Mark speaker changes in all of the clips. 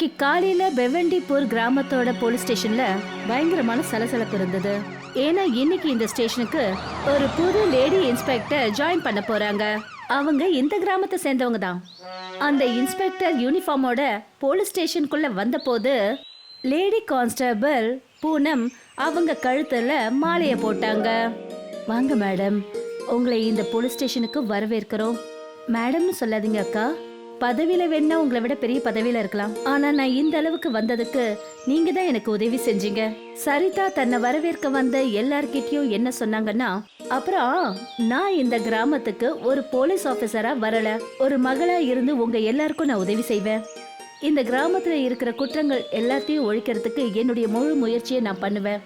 Speaker 1: இன்னைக்கு காலையில பெவண்டிபூர் கிராமத்தோட போலீஸ் ஸ்டேஷன்ல பயங்கரமான சலசலப்பு இருந்தது. ஏன்னா இன்னைக்கு இந்த ஸ்டேஷனுக்கு ஒரு புது லேடி இன்ஸ்பெக்டர் ஜாயின் பண்ண போறாங்க. அவங்க இந்த கிராமத்தை சேர்ந்தவங்க தான். அந்த இன்ஸ்பெக்டர் யூனிஃபார்மோட போலீஸ் ஸ்டேஷனுக்குள்ள வந்தபோது லேடி கான்ஸ்டபிள் பூனம் அவங்க கழுத்துல மாலையை போட்டாங்க. வாங்க மேடம். உங்களை இந்த போலீஸ் ஸ்டேஷனுக்கு வரவேற்கிறோம். மேடம்னு சொல்லாதீங்க அக்கா. பதவியில வேணா உங்களை விட பெரிய பதவியில இருக்கலாம். ஆனா நான் இந்த அளவுக்கு வந்ததுக்கு நீங்க தான் எனக்கு உதவி செஞ்சீங்க. சரிதா தன்னை வரவேற்க வந்த எல்லார்கிட்டயும் என்ன சொன்னாங்கன்னா அப்புறம் நான் இந்த கிராமத்துக்கு ஒரு போலீஸ் ஆபீசரா வரல. ஒரு மகளா இருந்து உங்க எல்லாருக்கும் நான் உதவி செய்வேன். இந்த கிராமத்துல இருக்கிற குற்றங்கள் எல்லாத்தையும் ஒழிக்கிறதுக்கு என்னுடைய முழு முயற்சியை நான் பண்ணுவேன்.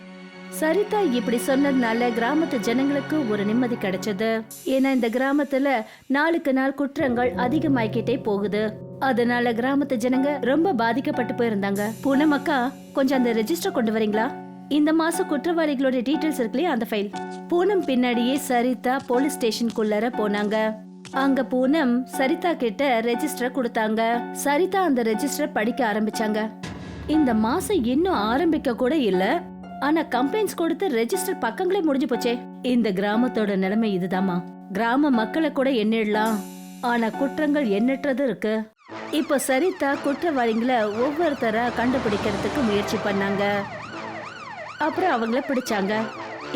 Speaker 1: சரிதா இப்படி சொன்னதுனால கிராமத்து ஜனங்களுக்கு ஒரு நிம்மதி கிடைச்சது. ஏன்னா இந்த கிராமத்துல நாளுக்கு நாள் குற்றங்கள் அதிகமாயிக்கிட்டே போகுது. அதனால கிராமத்து ஜனங்க ரொம்ப பாதிக்கப்பட்டு போயிருந்தாங்க. பூனம் அக்கா கொஞ்சம் அந்த ரெஜிஸ்டர் கொண்டு வரீங்களா? இந்த மாசம் குற்றவாளிகளோட டீடைல்ஸ் இருக்குல்லையே அந்த ஃபைல் பூனம் பின்னாடியே சரிதா போலீஸ் ஸ்டேஷனுக்குள்ளார போனாங்க. அங்க பூனம் சரிதா கிட்ட ரெஜிஸ்டர் கொடுத்தாங்க. சரிதா அந்த ரெஜிஸ்டர் படிக்க ஆரம்பிச்சாங்க. இந்த மாசம் இன்னும் ஆரம்பிக்க கூட இல்லை. ஆனா கம்ப்ளைண்ட்ஸ் கொடுத்து ரெஜிஸ்டர் பக்கங்களே முடிஞ்சு போச்சே. இந்த கிராமத்தோட நிலைமை இதுதாம்மா. கிராம மக்களை கூட எண்ணிடலாம். ஆனா குற்றங்கள் எண்ணற்றது இருக்கு. இப்போ சரிதா குற்றவாளிகளை ஒவ்வொருத்தரா கண்டுபிடிக்கிறதுக்கு முயற்சி பண்ணாங்க. அப்புறம் அவங்கள பிடிச்சாங்க.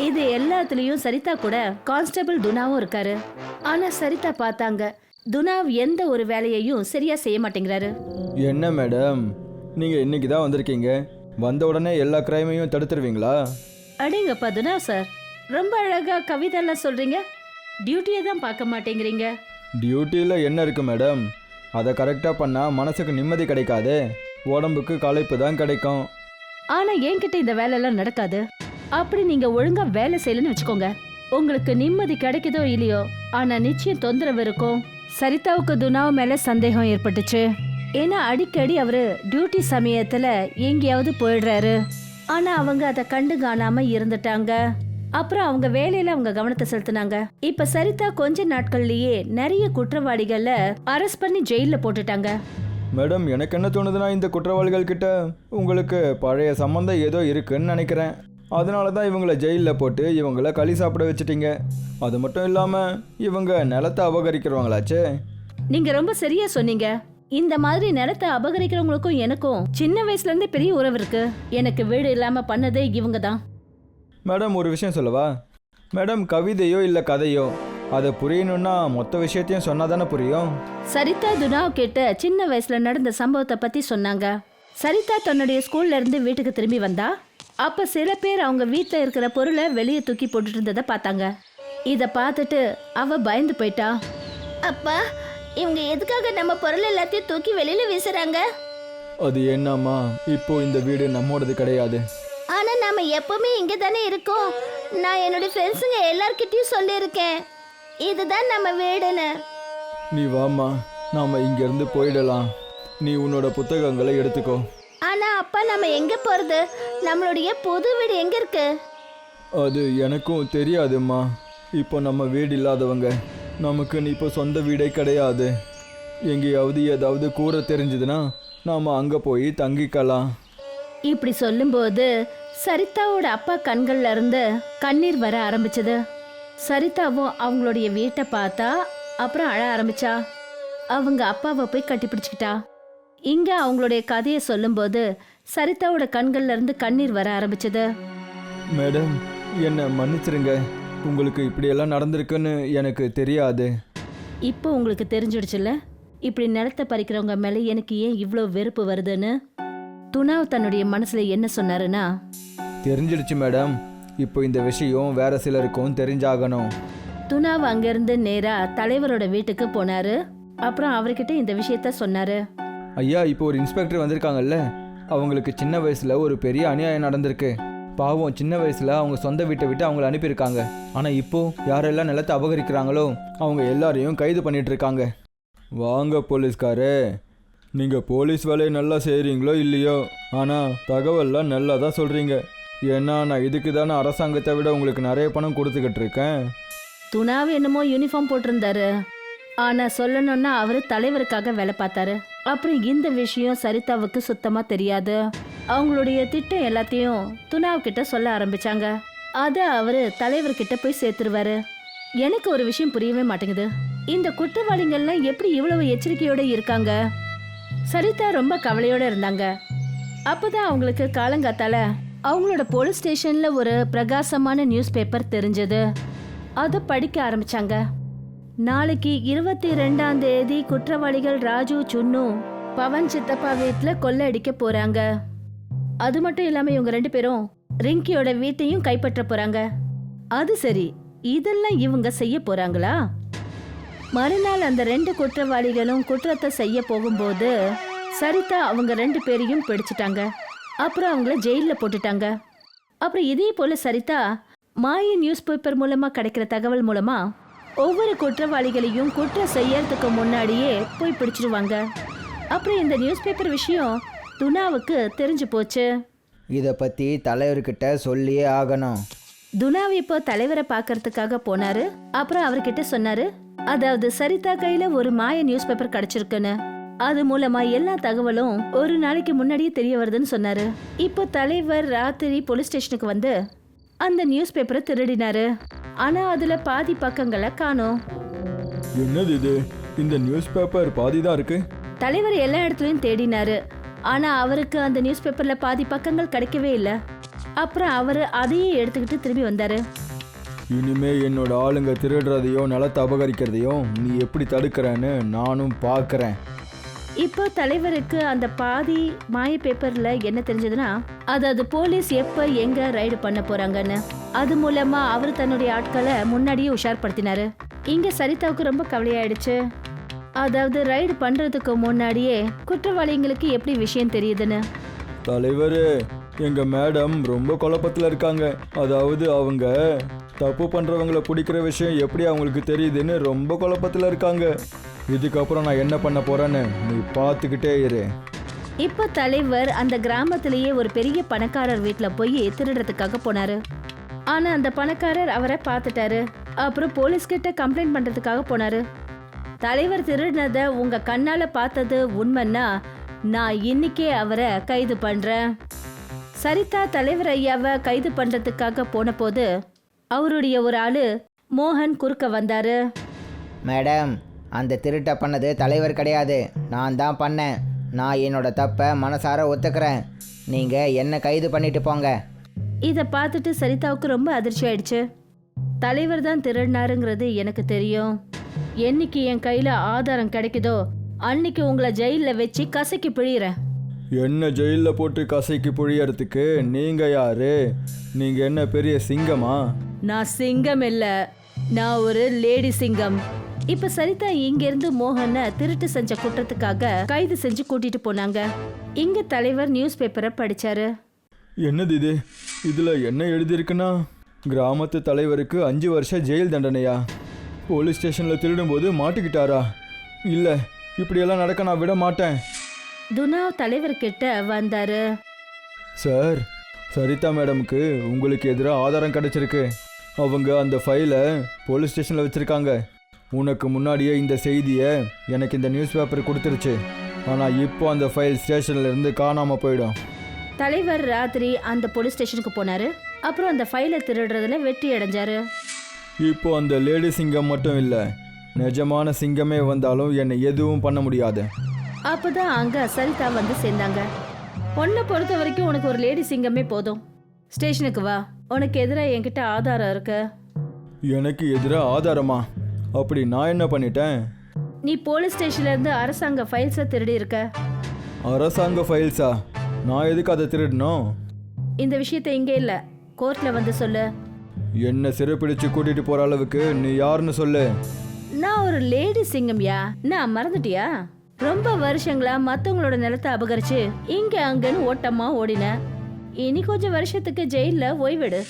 Speaker 1: இது எல்லாத்துலயும் சரிதா கூட கான்ஸ்டபிள் துனாவும் இருக்காரு. ஆனா சரிதா பார்த்தாங்க. துனாவ் எந்த ஒரு வேலையையும் சரியா செய்ய மாட்டேங்கிறாரு.
Speaker 2: என்ன மேடம் நீங்கள் இன்னைக்கு தான் வந்திருக்கீங்க. வந்த உடனே எல்லா கிரைமையும் தடுத்துருவீங்களா?
Speaker 1: அடேங்கப்பா துனாவ் சார் ரொம்ப அழகா கவிதைலாம் சொல்றீங்க. டியூட்டியை தான் பார்க்க மாட்டேங்கிறீங்க.
Speaker 2: டியூட்டியில் என்ன இருக்குது மேடம்? அதை கரெக்டாக பண்ணால் மனசுக்கு நிம்மதி கிடைக்காதே. உடம்புக்கு களைப்பு தான் கிடைக்கும்.
Speaker 1: ஆனா என்கிட்ட இந்த வேலையெல்லாம் நடக்காது. அப்படி நீங்க ஒழுங்கா வேலை செய்யலன்னு வச்சுக்கோங்க. உங்களுக்கு நிம்மதி கிடைக்குதோ இல்லையோ ஆனா நிச்சயம் தொந்தரவு இருக்கும். சரிதாவுக்கு துனாவ் மேல சந்தேகம் ஏற்பட்டுச்சு. ஏன்னா அடிக்கடி அவரு டியூட்டி சமயத்துல எங்கேயாவது போயிடுறாரு. ஆனா அவங்க அதை கண்டு காணாம இருந்துட்டாங்க. அப்புறம் அவங்க வேலையில அவங்க கவனத்தை செலுத்தினாங்க. இப்ப சரிதா கொஞ்ச நாட்கள்லயே நிறைய குற்றவாளிகளை அரெஸ்ட் பண்ணி ஜெயில போட்டுட்டாங்க.
Speaker 2: மேடம் எனக்கு என்ன தோணுதுன்னா இந்த குற்றவாளிகள் கிட்ட உங்களுக்கு பழைய சம்மந்தம் ஏதோ இருக்குன்னு நினைக்கிறேன். அதனால தான் இவங்கள ஜெயிலில் போட்டு இவங்கள களி சாப்பிட வச்சிட்டீங்க. அது மட்டும் இல்லாமல் இவங்க நிலத்தை அபகரிக்கிறவங்களாச்சே.
Speaker 1: நீங்க ரொம்ப சரியா சொன்னீங்க. இந்த மாதிரி நிலத்தை அபகரிக்கிறவங்களுக்கும் எனக்கும் சின்ன வயசுல இருந்தே பெரிய உறவு இருக்கு. எனக்கு வீடு இல்லாம பண்ணதே இவங்க தான்
Speaker 2: மேடம் ஒரு விஷயம் சொல்லவா? மேடம் கவிதையோ இல்லை கதையோ அதை புரியணும்னா மொத்த விஷயத்தையும் சொன்னால் தானே புரியும்?
Speaker 1: சரிதா துனாவ் கிட்ட சின்ன வயசுல நடந்த சம்பவத்தை பத்தி சொன்னாங்க. சரிதா தன்னுடைய ஸ்கூல்ல இருந்து வீட்டுக்கு திரும்பி வந்தா அப்ப சில பேர் அவங்க வீட்ல இருக்கிற பொருளை வெளியே தூக்கி போட்டுட்டு இருந்ததை பார்த்தாங்க. இத பார்த்துட்டு அவ பயந்து போயிட்டா.
Speaker 3: அப்பா இவங்க எதுக்காக நம்ம பொருள் எல்லாத்தையும் தூக்கி வெளியில வீசுறாங்க?
Speaker 2: அது என்னம்மா? இப்போ இந்த வீடு நம்மோடது கிடையாது.
Speaker 3: ஆனா நாம எப்பவுமே இங்க தானே இருக்கோம். நான் என்னோட ஃப்ரெண்ட்ஸுங்க எல்லார்கிட்டயும் சொல்லியிருக்கேன். இதுதான் நம்ம வீடுன்னு.
Speaker 2: நீ வாம்மா. நாம இங்கேருந்து போயிடலாம். நீ உன்னோட புத்தகங்களை எடுத்துக்கோ.
Speaker 3: ஆனா அப்பா நம்ம எங்க போறது? நம்மளுடைய புது வீடு எங்க இருக்கு?
Speaker 2: அது எனக்கும் தெரியாதும்மா. இப்போ நம்ம வீடு இல்லாதவங்க. நமக்கு நீ இப்போ சொந்த வீடே கிடையாது. எங்கேயாவது ஏதாவது கூற தெரிஞ்சதுன்னா நாம் அங்கே போய் தங்கிக்கலாம்.
Speaker 1: இப்படி சொல்லும்போது சரிதாவோட அப்பா கண்கள்ல இருந்து கண்ணீர் வர ஆரம்பிச்சது. சரிதாவும் அவங்களுடைய வீட்டை பார்த்தா அப்புறம் அழ ஆரம்பிச்சா. அவங்க அப்பாவை போய் கட்டிப்பிடிச்சுக்கிட்டா. இங்க அவங்களுடைய கதையை சொல்லும்போது சரிதாவோட கண்கள்ல இருந்து கண்ணீர் வர ஆரம்பிச்சது.
Speaker 2: மேடம் என்னை மன்னிச்சிருங்க. உங்களுக்கு இப்படியெல்லாம் நடந்திருக்குன்னு எனக்கு தெரியாது.
Speaker 1: இப்போ உங்களுக்கு தெரிஞ்சிடுச்சுல்ல? இப்படி நிலத்தை பறிக்கிறவங்க மேல எனக்கு ஏன் இவ்வளோ வெறுப்பு வருதுன்னு? துணாவ் தன்னுடைய மனசுல என்ன சொன்னாருன்னா
Speaker 2: தெரிஞ்சிடுச்சு மேடம். இப்போ இந்த விஷயம் வேற சிலருக்கும் தெரிஞ்சாகணும்.
Speaker 1: துணாவ் அங்கிருந்து நேரா தலைவரோட வீட்டுக்கு போனாரு. அப்புறம் அவர்கிட்ட இந்த விஷயத்த சொன்னாரு.
Speaker 2: ஐயா இப்போ ஒரு இன்ஸ்பெக்டர் வந்திருக்காங்கல்ல. அவங்களுக்கு சின்ன வயசுல ஒரு பெரிய அநியாயம் நடந்திருக்கு. பாவம் சின்ன வயசில் அவங்க சொந்த வீட்டை விட்டு அவங்கள அனுப்பியிருக்காங்க. ஆனால் இப்போது யாரெல்லாம் நிலத்தை அபகரிக்கிறாங்களோ அவங்க எல்லாரையும் கைது பண்ணிட்டு இருக்காங்க வாங்க போலீஸ்காரே. நீங்கள் போலீஸ் வேலையை நல்லா செய்கிறீங்களோ இல்லையோ? ஆனால் தகவல்லாம் நல்லா தான் சொல்கிறீங்க ஏன்னா நான் இதுக்கு தானே அரசாங்கத்தை விட உங்களுக்கு நிறைய பணம் கொடுத்துக்கிட்டு இருக்கேன்.
Speaker 1: துணாவு என்னமோ யூனிஃபார்ம் போட்டிருந்தாரு. ஆனா சொல்லணும்னா அவரு தலைவருக்காக வேலை பார்த்தாரு. அப்புறம் இந்த விஷயம் சரிதாவுக்கு சுத்தமா தெரியாது. அவங்களுடைய திட்டம் எல்லாத்தையும் துனாவ் கிட்ட சொல்ல ஆரம்பிச்சாங்க. அதை அவரு தலைவர்கிட்ட போய் சேர்த்துருவாரு. எனக்கு ஒரு விஷயம் புரியவே மாட்டேங்குது. இந்த குற்றவாளிகள்லாம் எப்படி இவ்வளவு எச்சரிக்கையோட இருக்காங்க? சரிதா ரொம்ப கவலையோட இருந்தாங்க. அப்போதான் அவங்களுக்கு காலங்காத்தால அவங்களோட போலீஸ் ஸ்டேஷன்ல ஒரு பிரகாசமான நியூஸ் பேப்பர் தெரிஞ்சது. அதை படிக்க ஆரம்பிச்சாங்க. நாளைக்கு இருபத்தி ரெண்டாம் தேதி குற்றவாளிகள் ராஜு சுன்னு பவன் சித்தப்பா வீட்டில் கொள்ளை அடிக்க போறாங்க. அது மட்டும் இல்லாம இவங்க ரெண்டு பேரும் ரிங்கியோட வீட்டையும் கைப்பற்ற போறாங்க. அது சரி இதெல்லாம் இவங்க செய்ய போறாங்களா? மறுநாள் அந்த ரெண்டு குற்றவாளிகளும் குற்றத்தை செய்ய போகும்போது சரிதா அவங்க ரெண்டு பேரையும் பிடிச்சிட்டாங்க. அப்புறம் அவங்கள ஜெயிலில் போட்டுட்டாங்க. அப்புறம் இதே போல சரிதா மாய நியூஸ் பேப்பர் மூலமா கிடைக்கிற தகவல் மூலமா ஒவ்வொரு குற்றவாளிகளையும் குற்றம் செய்யறதுக்கு முன்னாடியே போய் பிடிச்சிடுவாங்க அப்புறம் இந்த நியூஸ் பேப்பர் விஷயம் துனாவுக்கு தெரிஞ்சு போச்சு.
Speaker 4: இதை பற்றி தலைவர்கிட்ட சொல்லியே ஆகணும்.
Speaker 1: துனாவ் இப்போ தலைவரை பார்க்கறதுக்காக போனாரு. அப்புறம் அவர்கிட்ட சொன்னாரு அதாவது சரிதா கையில ஒரு மாய நியூஸ் பேப்பர் கிடைச்சிருக்குன்னு. அது மூலமா எல்லா தகவலும் ஒரு நாளைக்கு முன்னாடியே தெரிய வருதுன்னு சொன்னாரு. இப்போ தலைவர் ராத்திரி போலீஸ் ஸ்டேஷனுக்கு வந்து அந்த நியூஸ் பேப்பரை திருடினாரு. ஆனா அதுல பாதி பக்கங்களை காணோம்.
Speaker 2: என்னது இது? இந்த நியூஸ் பேப்பர் பாதி தான் இருக்கு.
Speaker 1: தலைவர் எல்லா இடத்துலயும் தேடினாரு. ஆனா அவருக்கு அந்த நியூஸ் பேப்பர்ல பாதி பக்கங்கள் கிடைக்கவே இல்லை. அப்புறம் அவரு அதையே எடுத்துக்கிட்டு திரும்பி வந்தாரு.
Speaker 2: இனிமே என்னோட ஆளுங்க திருடுறதையும் நிலத்தை அபகரிக்கிறதையும் நீ எப்படி தடுக்கிறேன்னு நானும் பார்க்கறேன்
Speaker 1: இப்போ தலைவருக்கு அந்த பாதி மாய பேப்பர்ல என்ன தெரிஞ்சதுன்னா அதாவது போலீஸ் எப்ப எங்க ரைடு பண்ண போறாங்கன்னு. அது மூலமா அவர் தன்னுடைய ஆட்களை முன்னாடியே உஷார்படுத்தினாரு. இங்க சரிதாவுக்கு ரொம்ப கவலையாயிடுச்சு. அதாவது ரைடு பண்றதுக்கு முன்னாடியே குற்றவாளிங்களுக்கு எப்படி விஷயம் தெரியுதுன்னு?
Speaker 2: தலைவர் எங்க மேடம் ரொம்ப குழப்பத்தில் இருக்காங்க. அதாவது அவங்க தப்பு பண்றவங்கள பிடிக்கிற விஷயம் எப்படி அவங்களுக்கு தெரியுதுன்னு ரொம்ப குழப்பத்தில் இருக்காங்க. இதுக்கப்புறம் நான் என்ன பண்ண போறேன்னு நீ பார்த்துக்கிட்டே இரு.
Speaker 1: இப்போ தலைவர் அந்த கிராமத்திலேயே ஒரு பெரிய பணக்காரர் வீட்டில் போய் திருடுறதுக்காக போனாரு. ஆனா அந்த பணக்காரர் அவரை பார்த்துட்டாரு. அப்புறம் போலீஸ் கிட்ட கம்ப்ளைண்ட் பண்றதுக்காக போனாரு. தலைவர் திருடினதை உங்க கண்ணால பார்த்தது உண்மைன்னா நான் இன்னைக்கே அவரை கைது பண்றேன். சரிதா தலைவர் ஐயாவை கைது பண்றதுக்காக போன போது அவருடைய ஒரு ஆளு மோகன் குறுக்க வந்தாரு.
Speaker 4: மேடம் அந்த திருட்டை பண்ணது தலைவர் கிடையாது. நான் தான் பண்ணேன். நான் என்னோட தப்பை மனசார ஒத்துக்கிறேன். நீங்கள் என்ன கைது பண்ணிட்டு போங்க.
Speaker 1: இதை பார்த்துட்டு சரிதாவுக்கு ரொம்ப அதிர்ச்சி ஆயிடுச்சு தலைவர் தான் திருடினாருங்கிறது எனக்கு தெரியும். என்னைக்கு என் கையில ஆதாரம் கிடைக்குதோ அன்னைக்கு உங்களை ஜெயில வச்சு கசக்கி பிழியிறேன்.
Speaker 2: என்ன ஜெயிலில் போட்டு கசைக்கு புழியறதுக்கு நீங்க யாரு? நீங்க என்ன பெரிய சிங்கமா?
Speaker 1: நான் சிங்கம் இல்ல. நான் ஒரு லேடி சிங்கம். இப்ப சரிதா இங்க இருந்து மோகனை திருட்டு செஞ்ச குற்றத்துக்காக கைது செஞ்சு கூட்டிட்டு போனாங்க. இங்க தலைவர் நியூஸ் பேப்பரை படிச்சாரு.
Speaker 2: என்னது இது? இதில் என்ன எழுதியிருக்குன்னா? கிராமத்து தலைவருக்கு அஞ்சு வருஷம் ஜெயில் தண்டனையா? போலீஸ் ஸ்டேஷனில் திருடும்போது மாட்டிக்கிட்டாரா? இல்லை இப்படியெல்லாம் நடக்க நான் விட மாட்டேன்.
Speaker 1: துனாவ் தலைவர்கிட்ட வந்தாரு.
Speaker 2: சார் சரிதா மேடம்க்கு உங்களுக்கு எதிராக ஆதாரம் கிடைச்சிருக்கு. அவங்க அந்த ஃபைலை போலீஸ் ஸ்டேஷனில் வச்சுருக்காங்க. உனக்கு முன்னாடியே இந்த செய்தியை எனக்கு இந்த நியூஸ் பேப்பர் கொடுத்துருச்சு. ஆனால் இப்போ அந்த ஃபைல் ஸ்டேஷன்ல இருந்து காணாமல் போயிடும்.
Speaker 1: தலைவர் ராத்திரி அந்த போலீஸ் ஸ்டேஷனுக்கு போனாரு. அப்புறம் அந்த ஃபைலை திருடுறதுல வெற்றி அடைஞ்சாரு.
Speaker 2: இப்போ அந்த லேடி சிங்கம் மட்டும் இல்லை நிஜமான சிங்கமே வந்தாலும் என்னை எதுவும் பண்ண முடியாது.
Speaker 1: அப்பதான் அங்க சரிதா வந்து சேர்ந்தாங்க. உன்னை பொறுத்த வரைக்கும் உனக்கு ஒரு லேடி சிங்கமே போதும். ஸ்டேஷனுக்கு வா. உனக்கு எதிராக என்கிட்ட ஆதாரம் இருக்கு.
Speaker 2: எனக்கு எதிராக ஆதாரமா? அப்படி நான் என்ன பண்ணிட்டேன்?
Speaker 1: நீ போலீஸ் ஸ்டேஷன்ல இருந்து அரசாங்க ஃபைல்ஸை திருடி இருக்க.
Speaker 2: அரசாங்க ஃபைல்ஸா நான் எதுக்கு அதை திருடணும்?
Speaker 1: இந்த விஷயத்தை இங்கே இல்ல. கோர்ட்ல வந்து சொல்லு.
Speaker 2: என்னை சிறைப்பிடிச்சு கூட்டிட்டு போற அளவுக்கு நீ யாருன்னு சொல்லு.
Speaker 1: நான் ஒரு லேடி சிங்கம்யா. நான் மறந்துட்டியா? ரொம்ப வருஷங்களா மத்தவங்களோட நிலத்தை அபகரிச்சு இங்க அங்கன்னு ஓட்டமா ஓடினேன் இனி கொஞ்சம் வருஷத்துக்கு ஜெயில்ல ஓய்வெடு.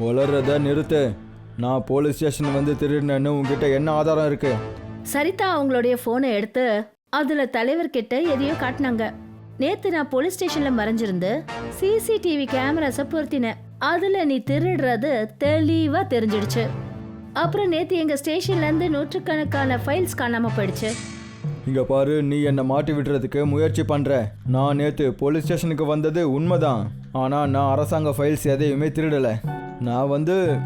Speaker 2: வளர்றத நிறுத்து. நான் போலீஸ் ஸ்டேஷன் வந்து திருடினேன்னு உங்ககிட்ட என்ன ஆதாரம் இருக்கு?
Speaker 1: சரிதா அவங்களுடைய போனை எடுத்து அதுல தலைவர்கிட்ட எதையோ காட்டினாங்க. நேத்து நான் போலீஸ் ஸ்டேஷன்ல மறைஞ்சிருந்து சிசிடிவி கேமராஸ பொருத்தினேன். அதுல நீ திருடுறது தெளிவா தெரிஞ்சிடுச்சு. அப்புறம் நேத்து எங்க ஸ்டேஷன்ல இருந்து நூற்றுக்கணக்கான ஃபைல்ஸ் காணாம போயிடுச்சு.
Speaker 2: இங்க பாரு நீ என்னை மாட்டி விடுறதுக்கு முயற்சி பண்ற. நான் நேத்து போலீஸ் ஸ்டேஷனுக்கு வந்தது உண்மைதான். ஆனா நான் அரசாங்க ஃபைல்ஸ் எதையுமே திருடல. நான் வந்து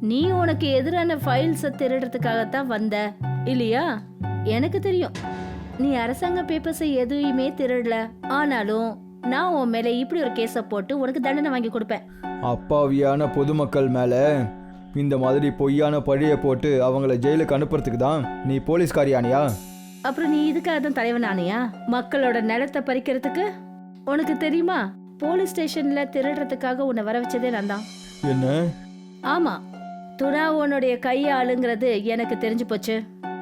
Speaker 1: நீ உனக்கு எதிரான ஃபைல்ஸை திருடுறதுக்காகத்தான் வந்த இல்லையா? எனக்கு தெரியும். நீ அரசாங்க பேப்பர்ஸை எதுவுமே திருடல. ஆனாலும் நான் உன் மேல இப்படி ஒரு கேஸை போட்டு உனக்கு தண்டனை வாங்கி கொடுப்பேன்.
Speaker 2: அப்பாவியான பொதுமக்கள் மேல இந்த மாதிரி பொய்யான பழியை போட்டு அவங்கள ஜெயிலுக்கு அனுப்புறதுக்கு தான் நீ போலீஸ்காரியானியா
Speaker 1: அப்புறம் நீ இதுக்காக தான் தலைவன் ஆனியா? மக்களோட நிலத்தை பறிக்கிறதுக்கு? உனக்கு தெரியுமா? போலீஸ் ஸ்டேஷன்ல திருடுறதுக்காக உன்னை வர வச்சதே நான் தான்.
Speaker 2: என்ன?
Speaker 1: ஆமா. துணா உன்னுடைய கையாளுங்கிறது எனக்கு தெரிஞ்சு போச்சு.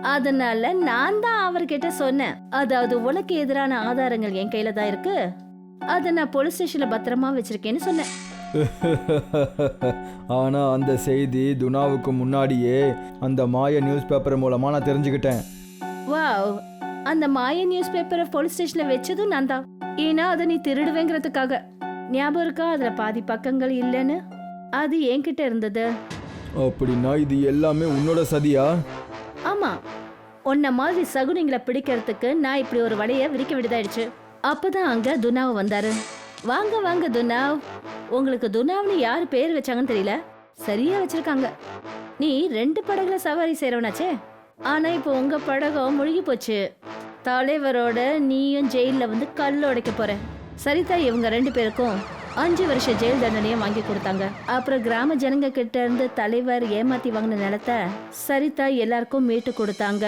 Speaker 1: அதனால நான் தான் அவர்கிட்ட சொன்னேன். அதாவது உனக்கு எதிரான ஆதாரங்கள் என் கையில தான் இருக்கு. அதை நான் போலீஸ் ஸ்டேஷன்ல பத்திரமா வச்சிருக்கேன்னு சொன்னேன்.
Speaker 2: ஆனா அந்த செய்தி துனாவுக்கு முன்னாடியே அந்த மாய நியூஸ் பேப்பர் மூலமா நான் தெரிஞ்சுக்கிட்டேன்.
Speaker 1: வாவ். அந்த மாய நியூஸ் பேப்பரை போலீஸ் ஸ்டேஷன்ல வச்சதும் நான் தான். ஏன்னா அதை நீ திருடுவேங்கிறதுக்காக. ஞாபகம் இருக்கா? அதுல பாதி பக்கங்கள் இல்லைன்னு? அது என்கிட்ட இருந்தது.
Speaker 2: அப்படின்னா இது எல்லாமே உன்னோட சதியா?
Speaker 1: ஆமா. உன்ன மாதிரி சகுனிங்களை பிடிக்கிறதுக்கு நான் இப்படி ஒரு வலைய விரிக்க விடுதாயிடுச்சு அப்பதான் அங்க துனாவ் வந்தாரு. வாங்க வாங்க துனாவ் உங்களுக்கு துனாவ்னு யார் பேர் வச்சாங்கன்னு தெரியல. சரியா வச்சிருக்காங்க. நீ ரெண்டு படகுல சவாரி செய்றவனாச்சே. ஆனா இப்போ உங்க படகம் முழுகி போச்சு. தலைவரோட நீயும் ஜெயில வந்து கல் உடைக்க போற. சரிதா இவங்க ரெண்டு பேருக்கும் அஞ்சு வருஷம் ஜெயில் தண்டனையை வாங்கி கொடுத்தாங்க. அப்புறம் கிராம ஜனங்க கிட்ட இருந்து தலைவர் ஏமாத்தி வாங்கின நிலத்தை சரிதா எல்லாருக்கும் மீட்டு கொடுத்தாங்க.